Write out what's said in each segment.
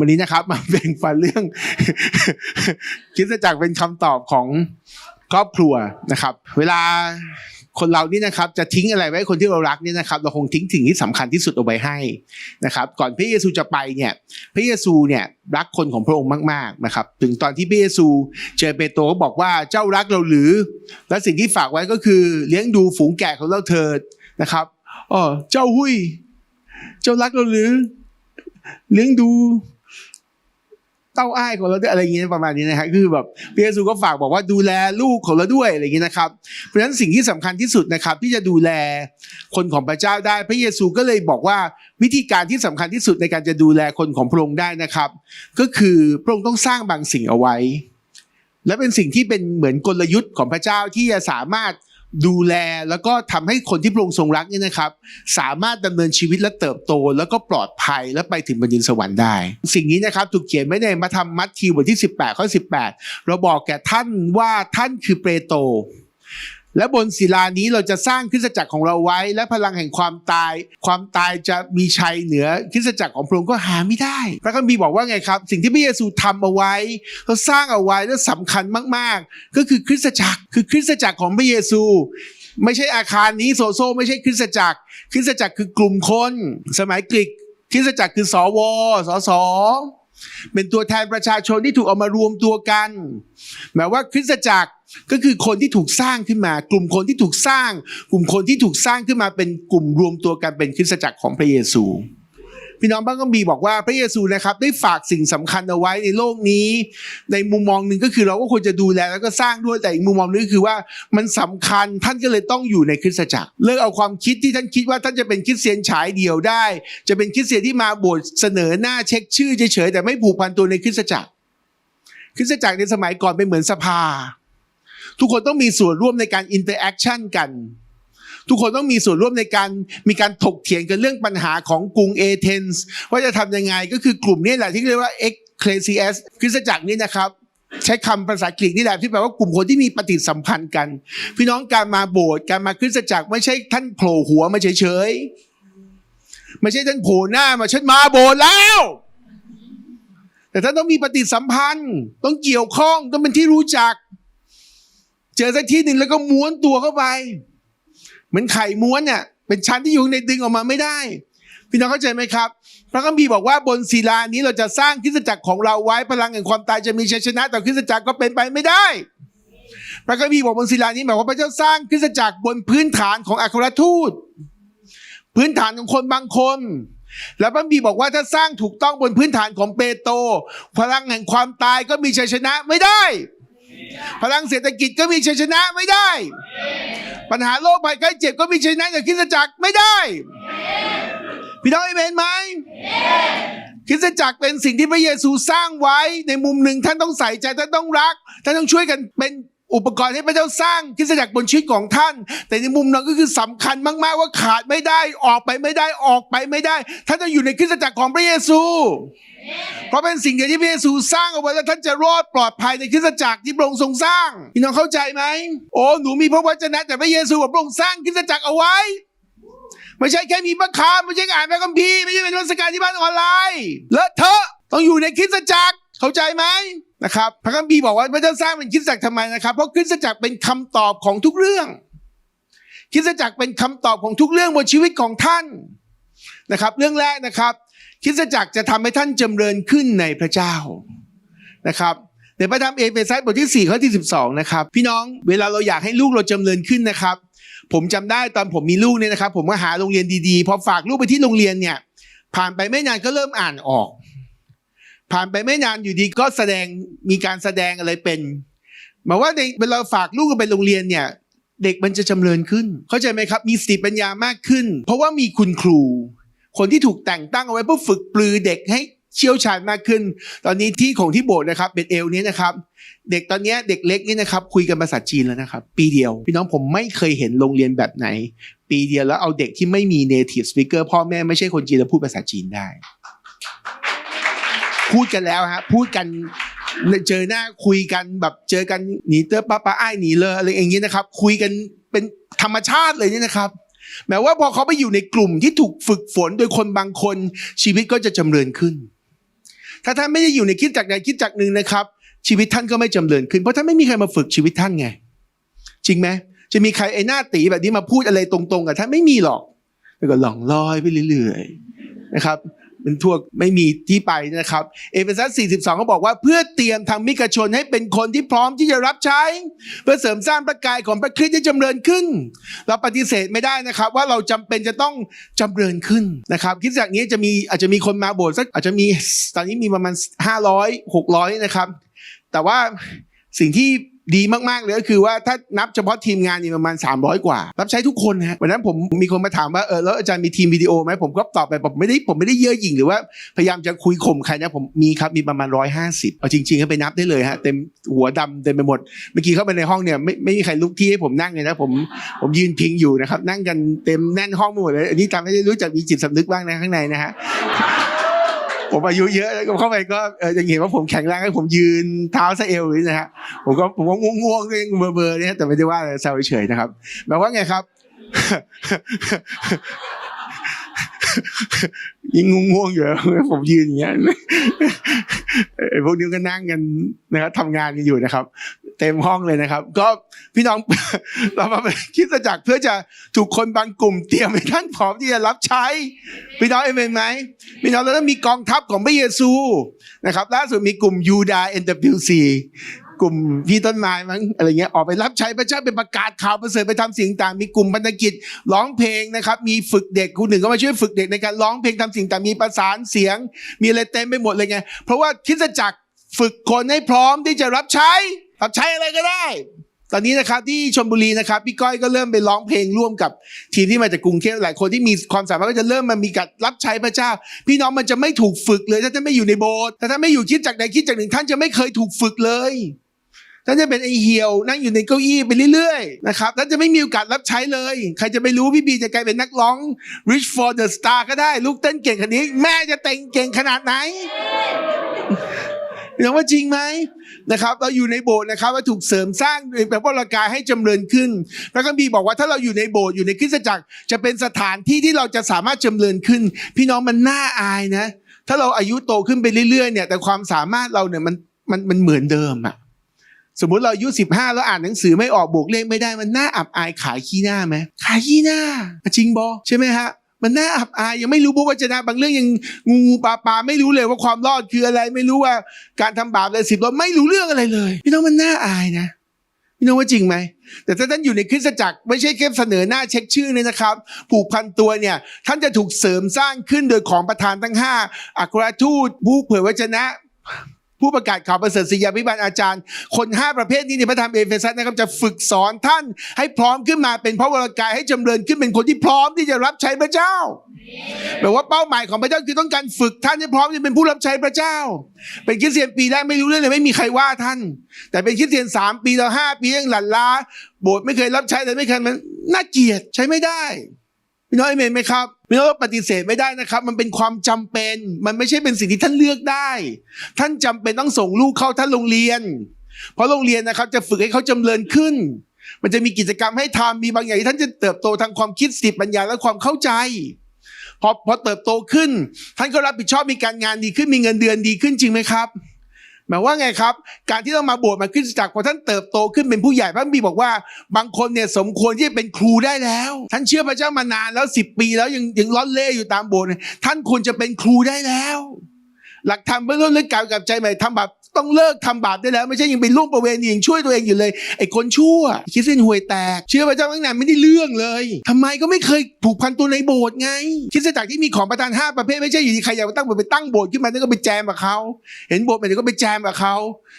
วันนี้นะครับ มาแบ่งปันเรื่อง คิดจักเป็นคำตอบของครอบครัวนะครับ เวลาคนเรานี่นะครับจะทิ้งอะไรไว้คนที่เรารักเนี่ยนะครับ เราคงทิ้งสิ่งที่สำคัญที่สุดเอาไว้ให้นะครับ ก่อนพระเยซูจะไปเนี่ยพระเยซูเนี่ยรักคนของพระองค์มากๆนะครับ ถึงตอนที่พระเยซูเจอเปโตรก็บอกว่าเจ้ารักเราหรือ และสิ่งที่ฝากไว้ก็คือเลี้ยงดูฝูงแกะของเราเถิดนะครับอ๋อเจ้าหุย เจ้ารักเราหรือ เลี้ยงดู เต้าอ้ายของเราด้วยอะไรอย่างเงี้ยประมาณนี้นะครับคือแบบพระเยซูก็ฝากบอกว่าดูแลลูกของเราด้วยอะไรอย่างเงี้ยนะครับ เพราะฉะนั้นสิ่งที่สำคัญที่สุดนะครับ ที่จะดูแลคนของพระเจ้าได้ พระเยซูก็เลยบอกว่าวิธีการที่สำคัญที่สุดในการจะดูแลคนของพระองค์ได้นะครับ ก็คือพระองค์ต้องสร้างบางสิ่งเอาไว้ และเป็นสิ่งที่เป็นเหมือนกลยุทธ์ของพระเจ้าที่จะสามารถ ดูแลแล้วก็ทำให้คนที่พระองค์ทรงรักเนี่ยนะครับ สามารถดำเนินชีวิตและเติบโต แล้วก็ปลอดภัยและไปถึงบรรยินสวรรค์ได้ สิ่งนี้นะครับถูกเขียนไว้ในมาทำมัทธิวบทที่ 18 ข้อ 18 เราบอกแก่ท่านว่าท่านคือเปโตร และบนศิลานี้เราจะสร้างคริสตจักรของเราไว้ และพลังแห่งความตาย ความตายจะมีชัยเหนือคริสตจักรของพระองค์ก็หาไม่ได้ พระคัมภีร์บอกว่าไงครับ สิ่งที่พระเยซูทำเอาไว้เขาสร้างเอาไว้และสำคัญมาก ๆ ก็คือคริสตจักรคือคริสตจักรของพระเยซู ไม่ใช่อาคารนี้โซโซไม่ใช่คริสตจักร คริสตจักรคือกลุ่มคน สมัยกรีกคริสตจักรคือสวสส เป็นตัวแทนประชาชนที่ถูกเอามารวมตัวกัน หมายว่าคริสตจักรก็คือคนที่ถูกสร้างขึ้นมา กลุ่มคนที่ถูกสร้าง กลุ่มคนที่ถูกสร้างขึ้นมาเป็นกลุ่มรวมตัวกันเป็นคริสตจักรของพระเยซู พี่น้องบ้างก็มีบอกว่าพระเยซูนะครับได้ฝากสิ่งสำคัญเอาไว้ในโลกนี้ ในมุมมองหนึ่งก็คือเราก็ควรจะดูแลแล้วก็สร้างด้วยแต่อีกมุมมองหนึงก็คือว่ามันสำคัญท่านก็เลยต้องอยู่ในคริสตจักรเลิกเอาความคิดที่ท่านคิดว่าท่านจะเป็นคริสเตียนฉายเดี่ยวได้ จะเป็นคริสเตียนที่มาโบสถ์เสนอหน้าเช็คชื่อเฉยๆแต่ไม่ผูกพันตัวในคริสตจักร คริสตจักรในสมัยก่อนเป็นเหมือนสภา ทุกคนต้องมีส่วนร่วมในการอินเตอร์แอคชั่นกัน ทุกคนต้องมีส่วนร่วมในการมีการถกเถียงกันเรื่องปัญหาของกรุงเอเธนส์ว่าจะทำยังไงก็คือกลุ่มนี้แหละที่เรียกว่า Ecclesias คริสตจักรนี้นะครับใช้คำภาษากรีกนี่แหละที่แปลว่ากลุ่มคนที่มีปฏิสัมพันธ์กัน พี่น้องการมาโบสถ์การมาคริสตจักรไม่ใช่ท่านโผล่หัวมาเฉยๆไม่ใช่ท่านโผล่หน้ามาฉันมาโบสถ์แล้ว แต่ท่านต้องมีปฏิสัมพันธ์ ต้องเกี่ยวข้องต้องเป็นที่รู้จัก เจอสักที่หนึ่งแล้วก็ม้วนตัวเข้าไป เหมือนไข่ม้วนเนี่ยเป็นชั้นที่อยู่ในดึงออกมาไม่ได้ พี่น้องเข้าใจไหมครับ พระคัมภีร์บอกว่าบนศิลานี้เราจะสร้างคริสตจักรของเราไว้พลังแห่งความตายจะมีชัยชนะแต่คริสตจักรก็เป็นไปไม่ได้ พระคัมภีร์บอกบนศิลานี้หมายว่าพระเจ้าสร้างคริสตจักรบนพื้นฐานของอัครทูต พื้นฐานของคนบางคนแล้วพระคัมภีบอกว่าถ้าสร้างถูกต้องบนพื้นฐานของเปโตรพลังแห่งความตายก็มีชัยชนะไม่ได้ พลังเศรษฐกิจก็มีชัยชนะไม่ได้ ปัญหาโรคภัยไข้เจ็บก็มีชัยชนะจากคริสตจักรไม่ได้ พี่น้องเอเมนไหมคริสตจักรเป็นสิ่งที่พระเยซูสร้างไว้ในมุมหนึ่งท่านต้องใส่ใจท่านต้องรัก ท่านต้องช่วยกันเป็นอุปกรณ์ให้พระเจ้าสร้างคริสตจักรบนชีวิตของท่าน แต่ในมุมนั้นก็คือสำคัญมาก ๆ ว่าขาดไม่ได้ออกไปไม่ได้ออกไปไม่ได้ ท่านต้องอยู่ในคริสตจักรของพระเยซู เพราะเป็นสิ่งเดียวที่พระเยซูสร้างเอาไว้แล้วท่านจะรอดปลอดภัยในคริสตจักรที่พระองค์ทรงสร้างพี่น้องเข้าใจไหมโอ้หนูมีพระวจนะแต่พระเยซูบอกพระองค์สร้างคริสตจักรเอาไว้ ไม่ใช่แค่มีพระคาไม่ใช่อ่านพระคัมภีร์ไม่ใช่เป็นวัสการที่บ้านออนไลน์เลอะเทอะต้องอยู่ในคริสตจักรเข้าใจไหมนะครับพระคัมภีร์บอกว่าพระเจ้าสร้างเป็นคริสตจักรทำไมนะครับ เพราะคริสตจักรเป็นคำตอบของทุกเรื่องคริสตจักรเป็นคำตอบของทุกเรื่องบนชีวิตของท่านนะครับ เรื่องแรกนะครับ คริสตจักรจะทำให้ท่านจำเริญขึ้นในพระเจ้านะครับในพระธรรมเอเฟซัสบทที่4ข้อที่12นะครับพี่น้องเวลาเราอยากให้ลูกเราจำเริญขึ้นนะครับ ผมจำได้ตอนผมมีลูกเนี่ยนะครับ ผมก็หาโรงเรียนดีๆพอฝากลูกไปที่โรงเรียนเนี่ยผ่านไปไม่นานก็เริ่มอ่านออก ผ่านไปไม่นานอยู่ดีก็แสดงมีการแสดงอะไรเป็นหมายว่าในเวลาฝากลูกไปโรงเรียนเนี่ยเด็กมันจะจำเริญขึ้น เข้าใจไหมครับ มีสติปัญญามากขึ้น เพราะว่ามีคุณครู คนที่ถูกแต่งตั้งเอาไว้เพื่อฝึกปลือเด็กให้เชี่ยวชาญมากขึ้น ตอนนี้ที่ของที่โบสถ์นะครับเบตเอลนี้นะครับ เด็กตอนนี้เด็กเล็กนี่นะครับคุยกันภาษาจีนแล้วนะครับ ปีเดียว พี่น้องผมไม่เคยเห็นโรงเรียนแบบไหน ปีเดียวแล้วเอาเด็กที่ไม่มี native speaker พ่อแม่ไม่ใช่คนจีนแล้วพูดภาษาจีนได้ พูดกันแล้วฮะพูดกันเจอหน้าคุยกันแบบเจอกันหนีเตอร์ป้าป้าไอ้หนีเลยอะไรอย่างนี้ยนะครับ คุยกันเป็นธรรมชาติเลยเนี่ยนะครับ แม้ว่าพอเขาไปอยู่ในกลุ่มที่ถูกฝึกฝนโดยคนบางคน ชีวิตก็จะจำเริญขึ้น ถ้าท่านไม่ได้อยู่ในคิดจักใดคิดจักหนึ่งนะครับ ชีวิตท่านก็ไม่จำเริญขึ้นเพราะท่านไม่มีใครมาฝึกชีวิตท่านไง จริงไหมจะมีใครไอ้หน้าตีแบบนี้มาพูดอะไรตรงๆกับท่านไม่มีหรอกแล้วก็หล่องลอยไปเรื่อยๆนะครับ เป็นทั่วไม่มีที่ไปนะครับ เอเฟซัส42เขาบอกว่าเพื่อเตรียมทางมิกชนให้เป็นคนที่พร้อมที่จะรับใช้ เพื่อเสริมสร้างประกายของพระคริสต์ให้จำเริญขึ้น เราปฏิเสธไม่ได้นะครับ ว่าเราจำเป็นจะต้องจำเริญขึ้นนะครับคิดจากนี้จะมีอาจจะมีคนมาโบสถ์สักอาจจะมีตอนนี้มีประมาณ 500 600 นะครับ แต่ว่าสิ่งที่ ดีมากๆเลยก็คือว่าถ้านับเฉพาะทีมงานนี่ประมาณ 300 กว่า รับใช้ทุกคนฮะวันนั้นผมมีคนมาถามว่าเออแล้วอาจารย์มีทีมวิดีโอไหมผมก็ตอบไปผมไม่ได้ผมไม่ได้เย่อหยิ่งหรือว่าพยายามจะคุยข่มใครนะผมมีครับมีประมาณ 150เอาจริงๆก็ไปนับได้เลยฮะเต็มหัวดำเต็มไปหมดเมื่อกี้เข้าไปในห้องเนี่ยไม่ไม่มีใครลุกที่ให้ผมนั่งเลยนะผมผมยืนพิงอยู่นะครับนั่งกันเต็มแน่นห้องไปหมดเลยอันนี้ทำให้รู้จักมีจิตสำนึกบ้างนะข้างในนะฮะ ผมอายุเยอะแล้วก็เข้าไปก็เออจะเห็นว่าผมแข็งแรงให้ผมยืนเท้าซะเอวนี่นะฮะผมก็ผมก็ง่วงๆด้วยเบอร์เบอร์เนี่ยแต่ไม่ได้ว่าอะไรแซวเฉยๆนะครับแปลว่าไงครับ ยิ่งง่วงๆอยู่แล้วผมยืนอย่างเงี้ยพวกนี้ก็นั่งกันนะครับทำงานกันอยู่นะครับ เต็มห้องเลยนะครับ ก็พี่น้องเรามาคิดจักรเพื่อจะถูกคนบางกลุ่มเตรียมให้ท่านพร้อมที่จะรับใช้ พี่น้องเอเมนไหมพี่น้องเราต้องมีกองทัพของพระเยซูนะครับล่าสุดมีกลุ่มยูดาเอ็นเตอร์พิวซี กลุ่มพี่ต้นไม้มั้งอะไรเงี้ยออกไปรับใช้พระเจ้าเป็นประกาศข่าวประเสริฐไปทำสิ่งต่างมีกลุ่มพันธกิจร้องเพลงนะครับ มีฝึกเด็กครูหนึ่งก็มาช่วยฝึกเด็กในการร้องเพลงทำสิ่งต่างมีประสานเสียง มีอะไรเต็มไปหมดเลยไงเพราะว่าคิดจักรฝึกคนให้พร้อมที่จะรับใช้รับใช้อะไรก็ได้ ตอนนี้นะครับที่ชลบุรีนะครับพี่ก้อยก็เริ่มไปร้องเพลงร่วมกับทีมที่มาจากกรุงเทพหลายคนที่มีความสามารถก็จะเริ่มมามีการรับใช้พระเจ้า พี่น้องมันจะไม่ถูกฝึกเลย ถ้าท่านไม่อยู่ในโบสถ์แต่ถ้านไม่อยู่คิดจากใดคิดจากหนึ่งท่านจะไม่เคยถูกฝึกเลย ท่านจะเป็นไอเหี่ยวนั่งอยู่ในเก้าอี้ไปเรื่อยๆนะครับท่านจะไม่มีโอกาสรับใช้เลย ใครจะไปรู้พี่บีจะกลายเป็นนักร้อง Rich for the Star ก็ได้ ลูกเต้นเก่งขนาดนี้ แม่จะเต้นเก่งขนาดไหนพี่น้องว่าจริงไหมนะครับ เราอยู่ในโบสถ์นะครับว่าถูกเสริมสร้างโดยแบบว่ารากายให้จำเริญขึ้นพระคัมภีร์บอกว่าถ้าเราอยู่ในโบสถ์อยู่ในคริสตจักร จะเป็นสถานที่ที่เราจะสามารถจำเริญขึ้น พี่น้องมันน่าอายนะ ถ้าเราอายุโตขึ้นไปเรื่อยๆเนี่ยแต่ความสามารถเราเนี่ยมันมันมันเหมือนเดิมอะ สมมุติเราอายุสิบห้าแล้วอ่านหนังสือไม่ออกบวกเลขไม่ได้มันน่าอับอายขายขี้หน้าไหมขายขี้หน้า จริงบอใช่ไหมฮะมันน่าอับอายยังไม่รู้พระวจนะบางเรื่องยังงูงูปลาปลาไม่รู้เลยว่าความรอดคืออะไรไม่รู้ว่าการทำบาปอะไรสิบเราไม่รู้เรื่องอะไรเลย พี่น้องมันน่าอายนะพี่น้องว่าจริงไหมแต่ถ้าท่านอยู่ในคริสตจักรไม่ใช่แค่เสนอหน้าเช็คชื่อเลยนะครับ ผูกพันตัวเนี่ย ท่านจะถูกเสริมสร้างขึ้นโดยของประธานทั้งห้าอัครทูตผู้เผยวจนะ ผู้ประกาศข่าวประเสริฐศิยาพิบาลอาจารย์ คนห้าประเภทนี้ในพระธรรมเอเฟซัสนะครับจะฝึกสอนท่านให้พร้อมขึ้นมาเป็นพระวรกายให้จำเริญขึ้นเป็นคนที่พร้อมที่จะรับใช้พระเจ้าแปลว่าเป้าหมายของพระเจ้าคือต้องการฝึกท่านให้พร้อมที่จะเป็นผู้รับใช้พระเจ้า เป็นคริสเตียนปีแรกไม่รู้เรื่องเลยไม่มีใครว่าท่าน แต่เป็นคริสเตียนสามปีแล้วห้าปียังหลั่นล้าโบสถ์ไม่เคยรับใช้เลยไม่เคยมันน่าเกลียดใช้ไม่ได้ พี่น้องเอเมนไหมครับพี่น้องปฏิเสธไม่ได้นะครับ มันเป็นความจำเป็น มันไม่ใช่เป็นสิ่งที่ท่านเลือกได้ ท่านจำเป็นต้องส่งลูกเข้าท่านโรงเรียน เพราะโรงเรียนนะครับ จะฝึกให้เขาจำเริญขึ้น มันจะมีกิจกรรมให้ทำมีบางอย่างที่ท่านจะเติบโตทางความคิดสติปัญญาและความเข้าใจพอพอเติบโตขึ้น ท่านก็รับผิดชอบมีการงานดีขึ้นมีเงินเดือนดีขึ้นจริงไหมครับ หมายว่าไงครับ การที่เรามาโบสถ์มาขึ้นจากรพอท่านเติบโตขึ้นเป็นผู้ใหญ่พระบีบอกว่า บางคนเนี่ยสมควรที่จะเป็นครูได้แล้ว ท่านเชื่อพระเจ้ามานานแล้วสิบปีแล้วยังยังล้อนเล่อยู่ตามโบสถ์ท่านควรจะเป็นครูได้แล้ว หลักธรรมเบื้องต้นเรื่องการกับใจใหม่ทำบาปต้องเลิกทำบาปได้แล้ว ไม่ใช่ยังไปล่วงประเวณียังช่วยตัวเองอยู่เลยไอ้คนชั่ว คิดเส้นห่วยแตก เชื่อพระเจ้าตั้งนานไม่ได้เรื่องเลยทำไมก็ไม่เคยผูกพันตัวในโบสถ์ไง คิดจักที่มีของประทานห้าประเภทไม่ใช่อยู่ดีใครอยากมาตั้งโบสถ์ไปตั้งโบสถ์ขึ้นมาแล้วก็ไปแจมกับเขาเห็นโบสถ์ไปเดี๋ยวก็ไปแจมกับเขา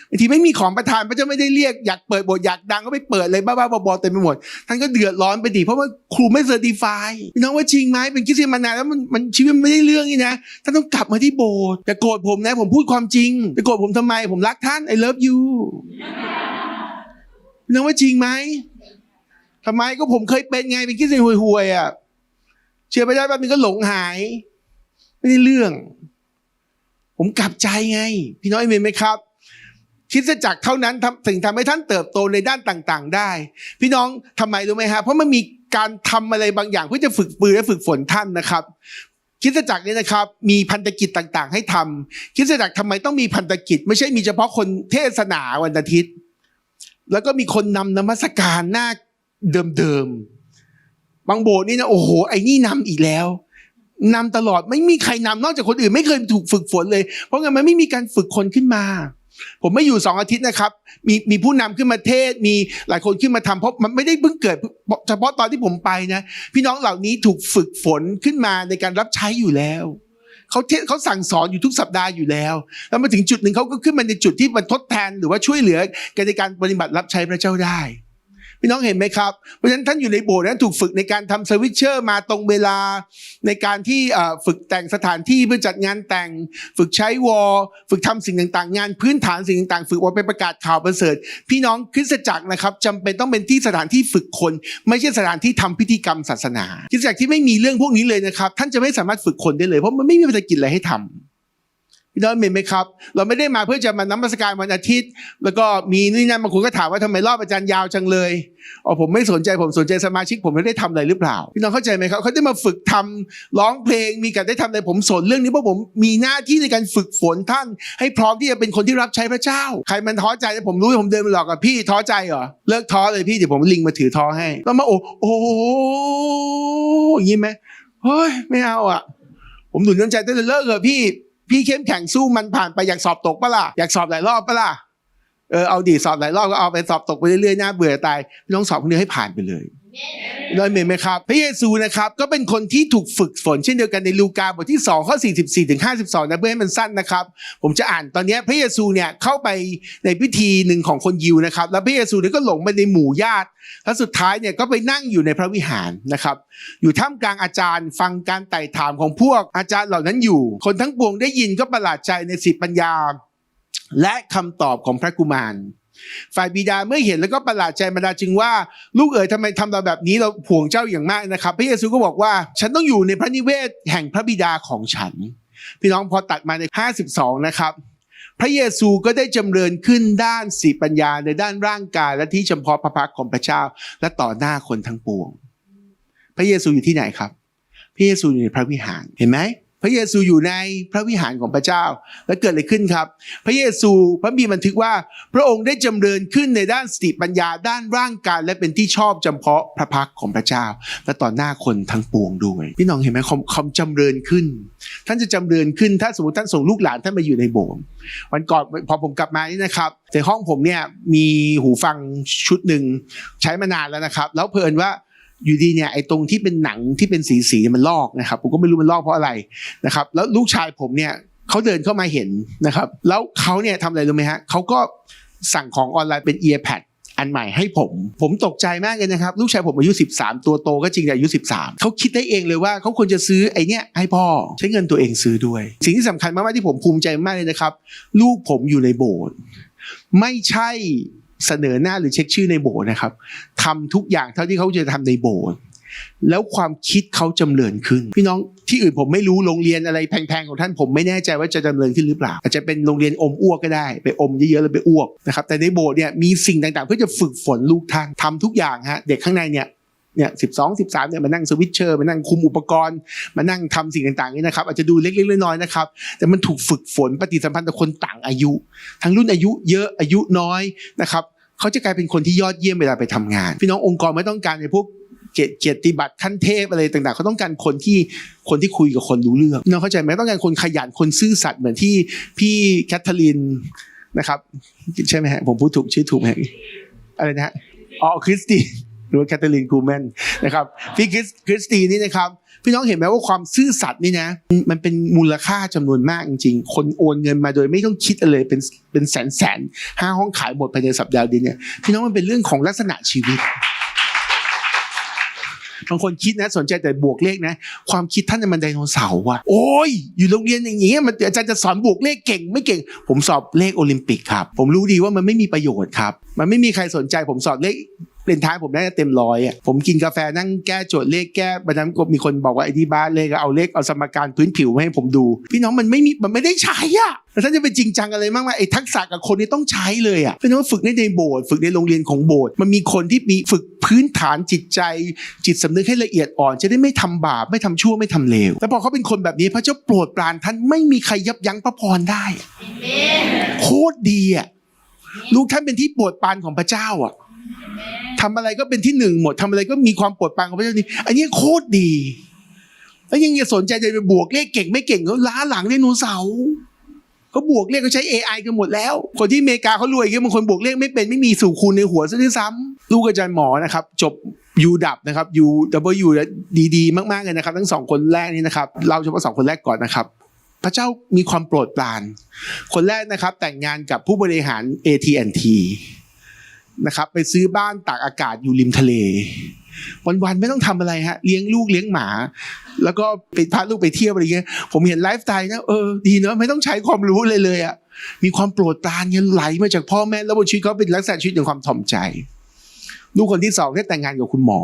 บางทีไม่มีของประทานพระเจ้าไม่ได้เรียกอยากเปิดโบสถ์อยากดังก็ไปเปิดเลยบ้าๆบอๆเต็มไปหมดท่านก็เดือดร้อนไปดิเพราะว่าครูไม่เซอร์ติฟายน้องว่าจริงไหมเป็นคริสเตียนมานานแล้วมันชีวิตไม่ได้เรื่องนี่นะท่านต้องกลับมาที่โบสถ์อย่าโกรธผมนะ ผมพูดความจริงจะโกรธผมทำไม ผมรักท่าน I love you น้องว่าจริงไหมทำไมก็ผมเคยเป็นไงเป็นคริสเตียห่วยๆอะเชื่อไปได้แป๊บนึงก็หลงหาย ไม่ได้เรื่อง ผมกลับใจไง พี่น้องเอเมนไหมครับคิดจักเท่านั้นทำสิ่งทำให้ท่านเติบโตในด้านต่างๆ ได้ พี่น้องทำไมรู้ไหมฮะเพราะมันมีการทำอะไรบางอย่างเพื่อจะฝึกปืนและฝึกฝนท่านนะครับ คิดจักรเนี่ยนะครับมีพันธกิจต่างๆ ให้ทำคิดจักรทำไมต้องมีพันธกิจ ไม่ใช่มีเฉพาะคนเทศนาวันอาทิตย์ แล้วก็มีคนนำนมัสการหน้าเดิมๆบางโบสถ์นี่นะโอ้โหไอ้นี่นำอีกแล้วนำตลอดไม่มีใครนำนอกจากคนอื่น ไม่เคยถูกฝึกฝนเลย เพราะงั้นมันไม่มีการฝึกคนขึ้นมา ผมไม่อยู่สองอาทิตย์นะครับ มีมีผู้นำขึ้นมาเทศ มีหลายคนขึ้นมาทำเพราะมันไม่ได้เพิ่งเกิด เฉพาะตอนที่ผมไปนะ พี่น้องเหล่านี้ถูกฝึกฝนขึ้นมาในการรับใช้อยู่แล้วเขาเทศเขาสั่งสอนอยู่ทุกสัปดาห์อยู่แล้ว แล้วมาถึงจุดหนึ่งเขาก็ขึ้นมาในจุดที่มันทดแทนหรือว่าช่วยเหลือกันในการปฏิบัติรับใช้พระเจ้าได้ พี่น้องเห็นไหมครับ เพราะฉะนั้นท่านอยู่ในโบสถ์นั้นถูกฝึกในการทำสวิตเชอร์มาตรงเวลา ในการที่ฝึกแต่งสถานที่เพื่อจัดงานแต่ง ฝึกใช้วอลฝึกทำสิ่งต่างๆ งานพื้นฐานสิ่งต่างๆ ฝึกว่าไปประกาศข่าวประเสริฐ พี่น้องคริสตจักรนะครับจำเป็นต้องเป็นที่สถานที่ฝึกคน ไม่ใช่สถานที่ทำพิธีกรรมศาสนาคริสตจักรที่ไม่มีเรื่องพวกนี้เลยนะครับ ท่านจะไม่สามารถฝึกคนได้เลยเพราะมันไม่มีภารกิจอะไรให้ทำ พี่น้องเห็นไหมครับ เราไม่ได้มาเพื่อจะมานมัสการวันอาทิตย์ แล้วก็มีนี่นั่นบางคนก็ถามว่าทำไมรอบอาจารย์ยาวจังเลยอ๋อผมไม่สนใจผมสนใจสมาชิก ผมไม่ได้ทำอะไรหรือเปล่า พี่น้องเข้าใจไหมครับเขาได้มาฝึกทำร้องเพลงมีการได้ทำอะไรผมสนเรื่องนี้เพราะผมมีหน้าที่ในการฝึกฝนท่าน ให้พร้อมที่จะเป็นคนที่รับใช้พระเจ้า ใครมันท้อใจผมรู้ผมเดินมาหลอกกับพี่ท้อใจเหรอเลิกท้อเลยพี่เดี๋ยวผมลิงมาถือท้อให้แล้วมาโอ้โอ้อย่างนี้ไหมเฮ้ยไม่เอาอะ ผมหนุนน้ำใจได้เลยเลิกเถอพี่ พี่เข้มแข็งสู้มันผ่านไปอยากสอบตกปะล่ะอยากสอบหลายรอบปะล่ะเออเอาดีสอบหลายรอบก็เอาไปสอบตกไปเรื่อยๆน่าเบื่อตายต้องสอบคนนี้ให้ผ่านไปเลย เลยเห็นไหมครับ พระเยซูนะครับก็เป็นคนที่ถูกฝึกฝนเช่นเดียวกันในลูกาบทที่2ข้อ44ถึง52นะเพื่อให้มันสั้นนะครับ ผมจะอ่านตอนนี้พระเยซูเนี่ยเข้าไปในพิธีหนึ่งของคนยิวนะครับ แล้วพระเยซูเนี่ยก็หลงไปในหมู่ญาติแล้วสุดท้ายเนี่ยก็ไปนั่งอยู่ในพระวิหารนะครับ อยู่ท่ามกลางอาจารย์ฟังการไต่ถามของพวกอาจารย์เหล่านั้นอยู่ คนทั้งปวงได้ยินก็ประหลาดใจในสิปัญญา และคำตอบของพระกุมาร ฝ่ายบิดาเมื่อเห็นแล้วก็ประหลาดใจบรรดาจึงว่า ลูกเอ๋ยทำไมทำเราแบบนี้เราห่วงเจ้าอย่างมากนะครับ พระเยซูก็บอกว่า ฉันต้องอยู่ในพระนิเวศแห่งพระบิดาของฉัน พี่น้องพอตัดมาใน 52 นะครับ พระเยซูก็ได้จำเริญขึ้นด้านสีปัญญาในด้านร่างกาย และที่เฉพาะพระพักตร์ของพระเจ้า และต่อหน้าคนทั้งปวง พระเยซูอยู่ที่ไหนครับ พระเยซูอยู่ในพระวิหารเห็นไหม พระเยซูอยู่ในพระวิหารของพระเจ้า แล้วเกิดอะไรขึ้นครับ พระเยซูพระบีบันทึกว่าพระองค์ได้จำเริญขึ้นในด้านสติปัญญาด้านร่างกายและเป็นที่ชอบจำเพาะพระพักของพระเจ้า และต่อหน้าคนทั้งปวงด้วยพี่น้องเห็นไหมคำคำจำเริญขึ้น ท่านจะจำเริญขึ้นถ้าสมมติท่านส่งลูกหลานท่านมาอยู่ในโบสถ์วันก่อนพอผมกลับมานี่นะครับในห้องผมเนี่ยมีหูฟังชุดหนึ่งใช้มานานแล้วนะครับ แล้วเพลินว่า อยู่ดีเนี่ยไอ้ตรงที่เป็นหนังที่เป็นสีสีมันลอกนะครับ ผมก็ไม่รู้มันลอกเพราะอะไรนะครับ แล้วลูกชายผมเนี่ยเขาเดินเข้ามาเห็นนะครับ แล้วเขาเนี่ยทำอะไรรู้ไหมฮะเขาก็สั่งของออนไลน์เป็น earpad อันใหม่ให้ผม ผมตกใจมากเลยนะครับ ลูกชายผมอายุ 13 ตัวโตก็จริงแต่อายุ 13 เขาคิดได้เองเลยว่าเขาควรจะซื้อไอ้เนี่ยให้พ่อใช้เงินตัวเองซื้อด้วย สิ่งที่สำคัญมากๆที่ผมภูมิใจมากเลยนะครับ ลูกผมอยู่ในโบสถ์ไม่ใช่ เสนอหน้าหรือเช็คชื่อในโบสถ์นะครับทำทุกอย่างเท่าที่เขาจะทำในโบสถ์แล้วความคิดเขาจำเริญขึ้น พี่น้องที่อื่นผมไม่รู้โรงเรียนอะไรแพงๆของท่านผมไม่แน่ใจว่าจะจำเริญขึ้นหรือเปล่า อาจจะเป็นโรงเรียนอมอ้วกก็ได้ ไปอมเยอะๆแล้วไปอ้วกนะครับแต่ในโบสถ์เนี่ยมีสิ่งต่างๆ เพื่อจะฝึกฝนลูกท่านทำทุกอย่างฮะเด็กข้างในเนี่ย เนี่ยสิบสองสิบสามเนี่ยมานั่งสวิตเชอร์มานั่งคุมอุปกรณ์มานั่งทำสิ่งต่างๆนี่นะครับอาจจะดูเล็กๆน้อยๆนะครับ แต่มันถูกฝึกฝนปฏิสัมพันธ์กับคนต่างอายุ ทั้งรุ่นอายุเยอะอายุน้อยนะครับเขาจะกลายเป็นคนที่ยอดเยี่ยมเวลาไปทำงาน พี่น้ององค์กรไม่ต้องการในพวกเกียรติบัตรขั้นเทพอะไรต่างๆเขาต้องการคนที่คนที่คุยกับคนรู้เรื่องน้องเข้าใจไหมต้องการคนขยันคนซื่อสัตย์เหมือนที่พี่แคทเธอรีนนะครับใช่ไหมฮะผมพูดถูกชื่อถูกไหมอะไรนะฮะอ๋อคริสติ หรือว่าแคทเธอรีนคูแมนนะครับพี่คริสคริสตีนี่นะครับพี่น้องเห็นไหมว่าความซื่อสัตย์นี่นะมันเป็นมูลค่าจำนวนมากจริงๆ คนโอนเงินมาโดยไม่ต้องคิดอะไรเป็นเป็นแสนแสนห้าห้องขายหมดภายในสัปดาห์เดียวเนี่ยพี่น้องมันเป็นเรื่องของลักษณะชีวิตบางคนคิดนะสนใจแต่บวกเลขนะ ความคิดท่านน่ะมันไดโนเสาร์ว่ะโอ้ย อยู่โรงเรียนอย่างเงี้ยมันอาจารย์จะสอนบวกเลขเก่ง ไม่เก่ง ผมสอบเลขโอลิมปิกครับ ผมรู้ดีว่ามันไม่มีประโยชน์ครับ มันไม่มีใครสนใจผมสอนเลข เป็นท้ายผมน่าจะเต็มร้อยอะผมกินกาแฟนั่งแก้โจทย์เลขแก้บันนั้นก็มีคนบอกว่าไอ้ที่บ้านเลขเอาเลขเอาสมการพื้นผิวมาให้ผมดู พี่น้องมันไม่มีมันไม่ได้ใช้อะแต่ถ้าจะเป็นจริงจังอะไรมากมายไอ้ทักษะกับคนนี่ต้องใช้เลยอะพี่น้องฝึกได้ในโบสถ์ฝึกในโรงเรียนของโบสถ์มันมีคนที่มีฝึกพื้นฐานจิตใจ จิตสำนึกให้ละเอียดอ่อน จะได้ไม่ทำบาปไม่ทำชั่วไม่ทำเลวแต่พอเขาเป็นคนแบบนี้พระเจ้าโปรดปรานท่านไม่มีใครยับยั้งพระพรได้โคตรดีอะลูกท่านเป็นที่โปรดปรานของพระเจ้าอะ ทำอะไรก็เป็นที่หนึ่งหมดทำอะไรก็มีความโปรดปรานของพระเจ้านี่อันนี้โคตรดี แล้วยังสนใจจะไปบวกเลขเก่งไม่เก่งเขาล้าหลังไดโนเสาร์เขาบวกเลขเขาใช้ AI กันหมดแล้ว คนที่อเมริกาเขารวยเยอะบางคนบวกเลขไม่เป็นไม่มีสูคูณในหัวซะด้วยซ้ำลูกอาจารย์หมอนะครับ จบยูดับนะครับยูดับเบิลยูดีๆมากๆเลยนะครับ ทั้งสองคนแรกนี้นะครับ เราเฉพาะสองคนแรกก่อนนะครับ พระเจ้ามีความโปรดปราน คนแรกนะครับแต่งงานกับผู้บริหาร AT&T นะครับ ไปซื้อบ้านตากอากาศอยู่ริมทะเล วันๆไม่ต้องทำอะไรฮะเลี้ยงลูกเลี้ยงหมา แล้วก็ไปพาลูกไปเที่ยวอะไรเงี้ยผมเห็นไลฟ์สไตล์นะเออดีเนอะไม่ต้องใช้ความรู้เลยเลยอะมีความโปรดปรานเงี้ยไหลมาจากพ่อแม่แล้วบนชีวิตเขาเป็นลักษณะชีวิตของความถ่อมใจ ลูกคนที่สองได้แต่งงานกับคุณหมอ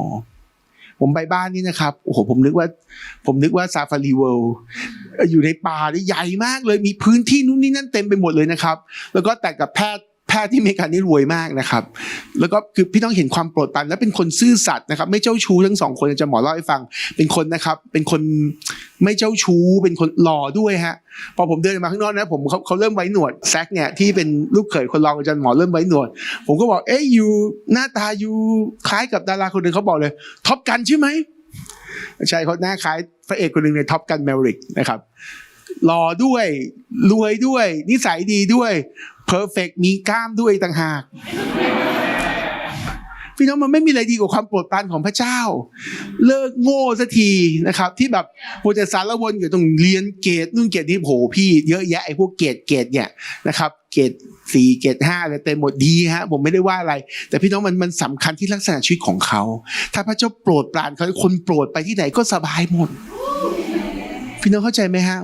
ผมไปบ้านนี่นะครับโอ้โหผมนึกว่า ผมนึกว่าซาฟารีเวิลด์อยู่ในป่าที่ใหญ่มากเลยมีพื้นที่นู่นนี่นั่นเต็มไปหมดเลยนะครับ แล้วก็แต่งกับแพทย์ แพทย์ที่อเมริกานี่รวยมากนะครับ แล้วก็คือพี่ต้องเห็นความโปรดปรานและเป็นคนซื่อสัตย์นะครับ ไม่เจ้าชู้ทั้งสองคนอาจะหมอเล่าให้ฟัง เป็นคนนะครับ เป็นคนไม่เจ้าชู้ เป็นคนหล่อด้วยฮะ พอผมเดินมาข้างนอกนะ ผมเขาเขาเริ่มไว้หนวดแซกเนี่ยที่เป็นลูกเขยคนรองอาจารย์หมอเริ่มไว้หนวด ผมก็บอกเอ้ยยูหน้าตายูคล้ายกับดาราคนหนึ่งเขาบอกเลยท็อปกันใช่ไหมใช่เขาหน้าคล้ายพระเอกคนหนึ่งในท็อปกันแมริกนะครับ หล่อด้วย รวยด้วย นิสัยดีด้วยเพอร์เฟกมีกล้ามด้วยต่างหากพี่น้องมันไม่มีอะไรดีกว่าความโปรดปรานของพระเจ้า เลิกโง่สักทีนะครับ ที่แบบมัวแต่สารวนอยู่ตรงเรียนเกรดนู่นเกรดนี่โหพี่เยอะแยะไอ้พวกเกรดเกรดเนี่ยนะครับ เกรดสี่เกรดห้าอะไรเต็มหมดดีฮะผมไม่ได้ว่าอะไร แต่พี่น้องมันมันสำคัญที่ลักษณะชีวิตของเขา ถ้าพระเจ้าโปรดปรานเขาคนโปรดไปที่ไหนก็สบายหมด พี่น้องเข้าใจไหมฮะ